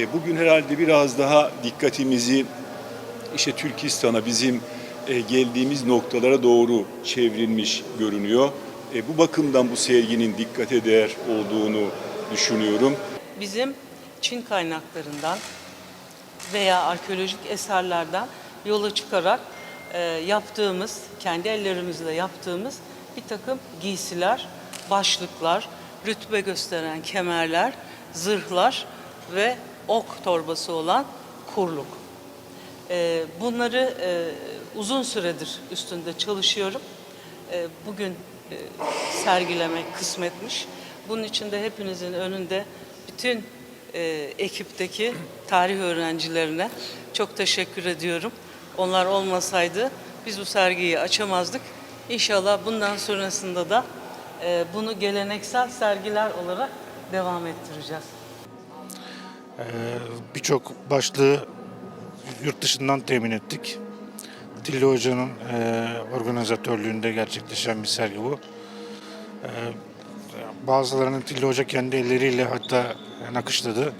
E, bugün herhalde biraz daha dikkatimizi işte Türkistan'a bizim e, geldiğimiz noktalara doğru çevrilmiş görünüyor. E, bu bakımdan bu serginin dikkate değer olduğunu düşünüyorum. bizim Çin kaynaklarından veya arkeolojik eserlerden yola çıkarak e, yaptığımız, kendi ellerimizle yaptığımız bir takım giysiler, başlıklar, rütbe gösteren kemerler, zırhlar ve ok torbası olan kurluk. E, bunları e, uzun süredir üstünde çalışıyorum. E, bugün e, sergilemek kısmetmiş. Bunun için de hepinizin önünde bütün e, ekipteki tarih öğrencilerine çok teşekkür ediyorum. Onlar olmasaydı biz bu sergiyi açamazdık. İnşallah bundan sonrasında da e, bunu geleneksel sergiler olarak devam ettireceğiz. Ee, Birçok başlığı yurt dışından temin ettik. Tilli Hoca'nın e, organizatörlüğünde gerçekleşen bir sergi bu. Ee, bazılarının Tilli Hoca kendi elleriyle hatta nakışladı.